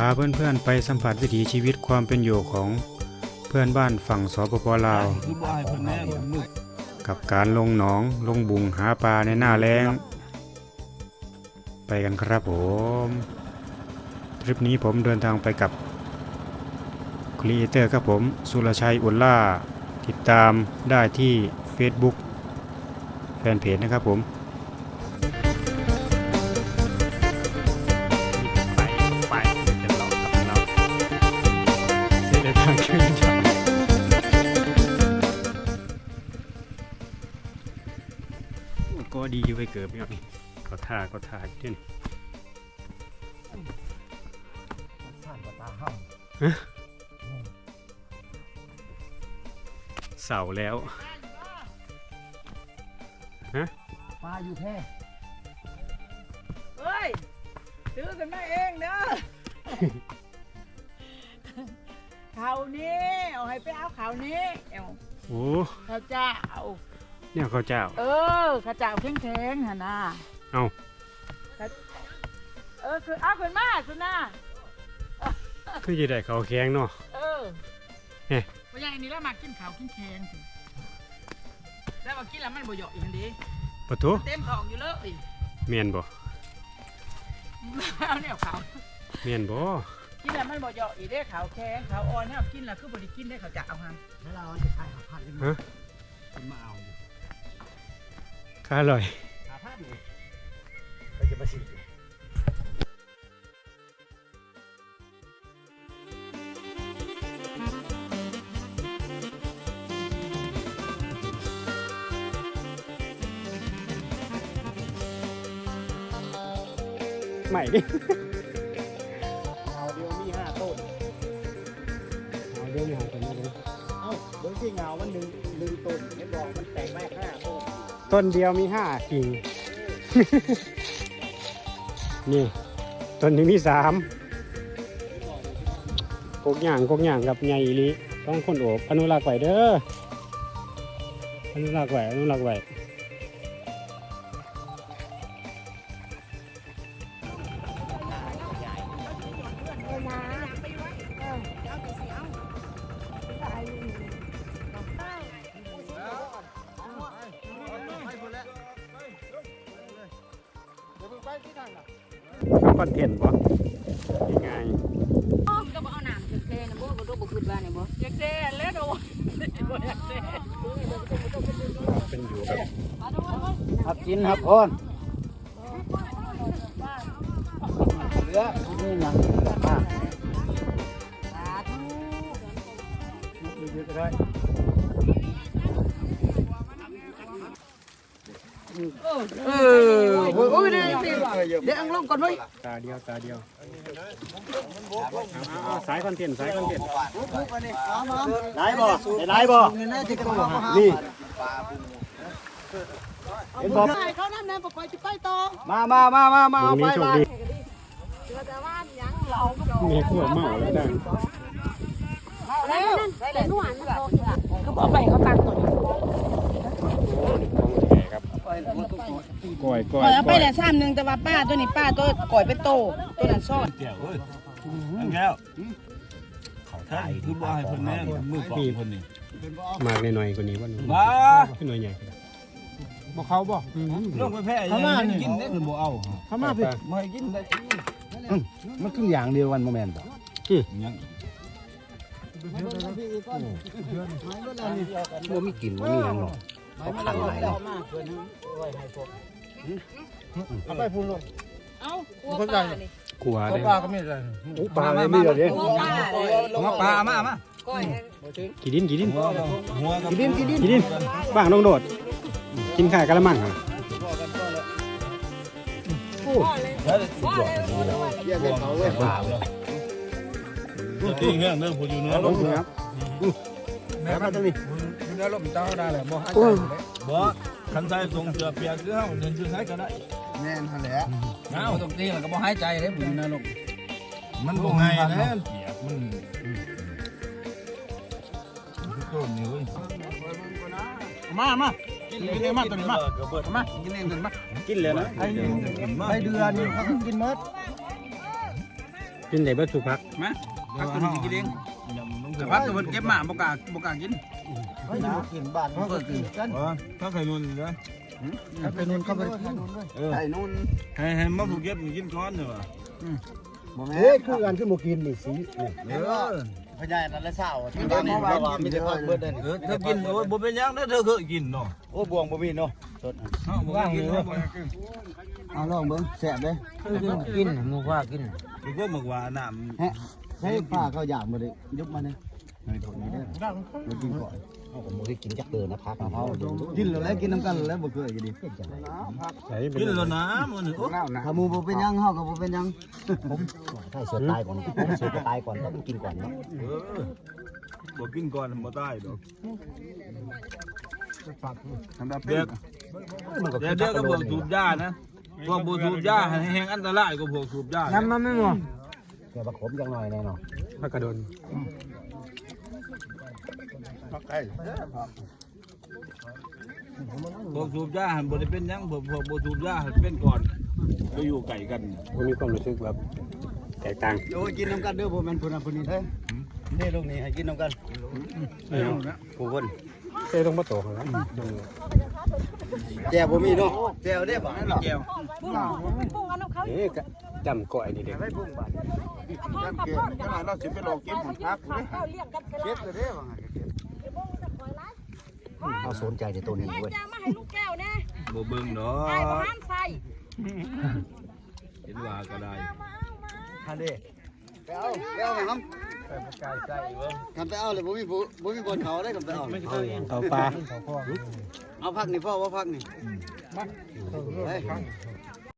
าเพื่อนๆไปสัมผัสวิถีชีวิตความเป็นอยู่ของเพื่อนบ้านฝั่งสปปลาว กับการลงหนองลงบุงหาปลาในหน้าแล้ง ไปกันครับผมทริปนี้ผมเดินทางไปกับครีเอเตอร์ครับผม สุรชัยอุลล่า ติดตามได้ที่ Facebook แฟนเพจนะครับผม ก็ดีอยู่ไปเกิดไม่เอานี่ก็ท่าก็ท่าอยู่ที่นี่ท่านก็ตาเฮาเสาแล้วปลาอยู่แท้เฮ้ยซื้อกันมาเองเด้อเขานี้เอาให้ไปเอาเขานี้เอาโอ้เขาเจ้า เนี่ยข้าวเจ้า เออเขาเจ้าแข็งแข็งๆหั่นนะเอาเออคือเอาขึ้นมาสุนาคือจะได้ข้าวแข็งเนาะเออเอ๊ะพ่อใหญ่นี่แล้วมากินข้าวแข็งแข็งๆสิแล้วมากินแล้วมันบ่เหยาะอีกทันดีปะทุเต็มท้องอยู่เลยเมียนบ่เอาเนี่ยขาวเมียนบ่กินแล้วมันบ่เหยาะอีกได้ขาวแข็งขาวอ่อนเนี่ยกินแล้วคือบ่ได้กินได้เขาจะเอาหันแล้วเราจะขายหาพันเลยฮะมันมาเอา อยู่ข้าอร่อยหาพันนี่ไปจะมาสิใหม่ดิเอาเดียวมีห้าต้นเอาเรื่องนี้หาคนนี้เลยเอ้าเบิ่งที่เงามันหนึ่งหนึ่งต้นเห็นบอกมันแตกแม่ห้าต้น ต้นเดียวมีห้ากิ่ง นี่ต้นนี้มีสามกกย่างกกย่างกับใหญ่อีหลีต้องคนโอบอนุรักษ์ไว้เด้ออนุรักษ์ไว้อนุรักษ์ไว้ ทำคอนเทนต์บ่ง่ายก็บ่เอาน้ำเทนะบ่บ่ต้องบ่คิดว่านี่บ่เซ่แล้วโดนบ่อาเซ่ๆเป็นอยู่กับครับกินครับพ่อนเหลือนี่ยังมากสาธุเยอะๆก็ได้ เออโอ้ยเดี๋ยวเดี๋ยวอังลงก่อนเว้ยตาเดียวตาเดียวสายคอนเทนต์สายคอนเทนต์ได้บ่ได้บ่นี่เห็นบ่เขานั่นนะปกอยจะไปต่อมามามามามาตรเอางไปไปดีแต่ว่ายังเรามีพวกเมาแล้วดังแล้วแต่นวลมันบ่ค่ะคือบ่ไปเขาตั้งต้น โอ้นี่ต้องแก่ครับก้อยก้อยปล่อยเอาไปก้อยแต่ซ้ำหนึ่งแต่ว่าป้าตัวนี้ป้าตัวก่อยไปโตตัวนั้นซ่อนแก้วเอ้ยอันแก้วเขาไทยคือบ่ให้เพิ่นแน่มือปอกเพิ่นนี่มากหน่อยๆกว่านี้วันนี้บ้าขึ้นหน่อยใหญ่ก็ได้บ่เขาบ่ลงไปแพ้ยังให้กินได้คือบ่เอาเขามาพี่บ่ให้กินได้อีมันคืออย่างเดียวกันโมเมนต์บ่ยังบ่มีกลิ่นบ่มีหยังหรอก เขาขังไหลเอาไปพูนลงเอ้าหัวปลานี่กลัวเลยปลาก็มีอะไรปลาไม่มีอะไรหัวปลาเลยมาปลามามาก้อยกี่ดินกี่ดินหัวหัวกับกินดินกินดินกี่ดินบ้างต้องโดด กินข่ายกะละมังเหรอแล้วสิบ่แยกเขาเว้ยปลาเลยตัวตีเงี้ยเด้อผู้อยู่เนื้อลลงงครับ แม่มาตรงนี้อยู่เนื้อลงเจ้าได้แหละบ่หายใจบ่คันใส่ทรงเสื้อเปียกคือเฮาเดินคือใช้ก็ได้แม่นหั่นแหละเอ้าตรงนี้แล้วก็บ่หายใจเด้ผู้อยู่เนื้อลงมันบ่ง่ายนะเปียกมันต้นนี่เว้ยมามากินเลยมาตัวนี้มามากินเองตัวนี้มากินเลยนะไอ้ไอ้เดือนนี่เขากินมดเกินได้เบิดสุพักมาพักตัวนี้กินเอง แต่พักตัวมันเก็บมาบ่กล้าบ่กล้ากินกินบ้านเขาก็กินกันถ้าใครนุ่นนะถ้าเป็นนู่นก็ไปกินเออให้นุ่นให้ให้มาผูกเก็บกินก้อนเถอะเฮ้ยคือกันคือบ่กินนี่สิเออพญานั่นละเศร้าที่บ้านนี่ว่ามีแต่พักเบิดเด้เออเธอกินโอ้ยบ่เป็นหยังเด้อเธอเคยกินเนาะโอ้บวงบ่มีเนาะสดเนาะบ่เคยกินเนาะบ่เคยกินเอาลองเบิ่งแซ่บเด้กินหมูว่ากินคือก็บอกว่าน้ำ ฮะใช้ผ้าเขาอยากบ่ได้ยกมานี่ในโถนี้เด้อบ่กินก่อนเอาผมบ่ได้กินจักเตือนะพักเอากินแล้วแล้วกินน้ำกันแล้วบ่เคยอยู่ดิใส่กินแล้วนะมันโอ้ถ้าหมูบ่เป็นหยังเฮาก็บ่เป็นหยังถ้าเสือตายก่อนเสือตายก่อนต้องกินก่อนเนาะเออบ่กินก่อนบ่ตายดอกเด็กเด็กเด็กก็พวกสูบยานะพวกบ่สูบยาแห่งอันตรายกว่าพวกสูบยาน้ำมันไม่หมด แค่บักขมจังหน่อยแน่นอนพักกระโดนพวกสูบยาหันบ่ได้เป็นหยังพวกพวกบ่สูบยาหันเป็นก่อนไปอยู่ไก่กันมันมีความรู้สึกแบบแตกต่างโอ้ยกินน้ำกันเด้อบ่แม่นผู้นั้นผู้นี้เด้อนี่ลูกนี่ให้กินน้ำกันเอ้ยผู้คนเต้ต้องมาโตครับแจ่วบ่มีเนาะแจ่วได้บ่นั่นหรอแก้วปุ้งปุ้งเอาน้ำเขาเอ๊ะจำก่อยนี่เด็ก ทอดกับทอดกันเราสิไปลองกินหมูทักเขาเลี้ยเก็บเลยเด้อว่าเขาสนใจในตัวนี้เว้ยมาให้ลูกแก้วแน่บ่เบิ่งดอใส่บ่ห้ามใส่เห็นว่าก็ได้ฮันเด้ไปเอาไปเอาครับกายใส่เบิ่งกันไปเอาเลยบ่มีผู้บ่มีบนเขาได้กันไปเอาเอาปลาเอาพักนี่พ่อว่าพักนี่ไป